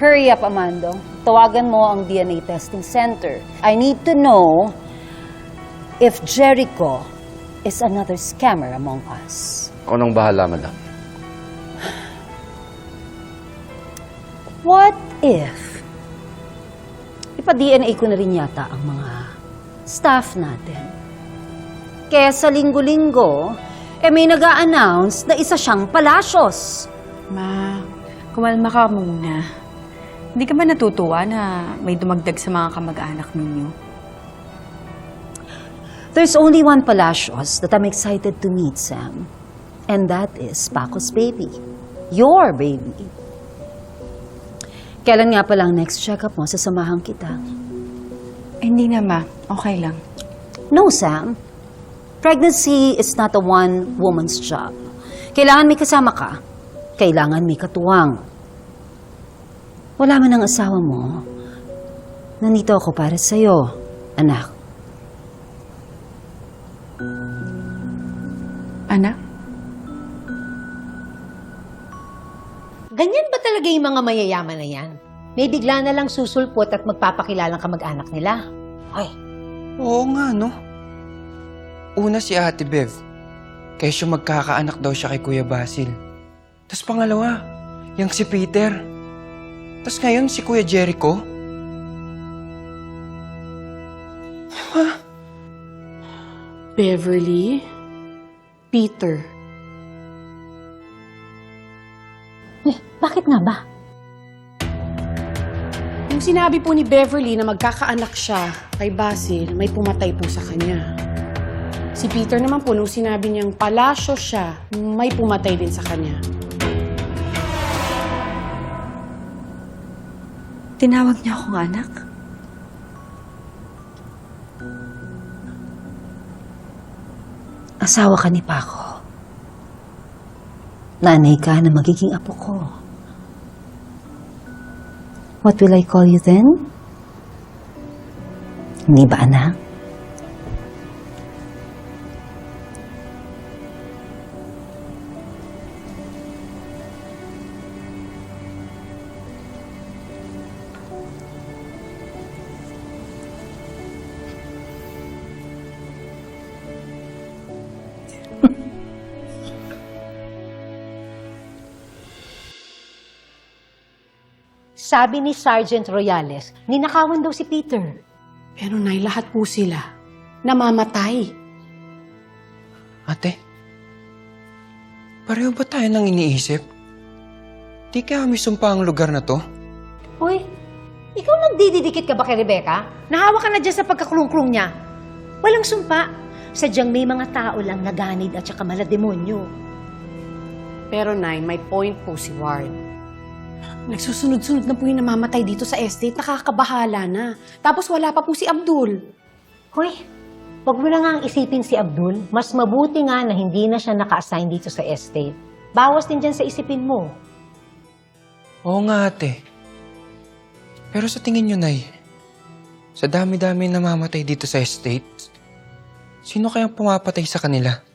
Hurry up, Amando. Tawagan mo ang DNA testing center. I need to know if Jericho is another scammer among us. Ako nang bahala, madam. What if ipa-DNA ko na rin yata ang mga staff natin? Kaya sa linggo-linggo, eh may nag announce na isa siyang palasyos. Ma, kumalma ka muna. Hindi ka ba natutuwa na may dumagdag sa mga kamag-anak ninyo? There's only one Palacios that I'm excited to meet, Sam. And that is Paco's baby. Your baby. Kailan nga palang next check-up mo? Sasamahan kita. Eh, hindi na, ma. Okay lang. No, Sam. Pregnancy is not a one-woman's job. Kailangan may kasama ka. Kailangan may katuwang. Wala man ang asawa mo. Nandito ako para sa'yo, anak. Anak? Ganyan ba talaga yung mga mayayaman na yan? May bigla na lang susulpot at magpapakilalang kamag-anak nila. Hoy, Oo nga, no? Una si Ate Bev. Kesyo magkakaanak daw siya kay Kuya Basil. Tapos pangalawa, yung si Peter. Tapos ngayon si Kuya Jericho. Beverly? Peter? eh, bakit nga ba? Yung sinabi po ni Beverly na magkakaanak siya kay Basil, may pumatay po sa kanya. Si Peter naman po, nung sinabi niyang palasyo siya, may pumatay din sa kanya. Tinawag niya akong anak? Asawa ka ni Paco. Nanay ka na magiging apo ko. What will I call you then? Hindi ba, anak? Sabi ni Sergeant Royales, ninakawan daw si Peter. Pero nay, lahat po sila namamatay. Ate, pareho ba tayo nang iniisip? Di kaya may sumpa ang lugar na to? Hoy, ikaw nagdididikit ka ba kay Rebecca? Nahawa ka na dyan sa pagkakulong-kulong niya. Walang sumpa. Sadyang may mga tao lang naganid at saka malademonyo. Pero nay, may point po si Ward. Nagsusunod-sunod na po yung namamatay dito sa estate, nakakabahala na. Tapos wala pa po si Abdul. Hoy, wag mo na nga ang isipin si Abdul. Mas mabuti nga na hindi na siya naka-assign dito sa estate. Bawas din dyan sa isipin mo. Oo nga, ate. Pero sa tingin nyo, Nay, sa dami-dami namamatay dito sa estate, sino kayang pumapatay sa kanila?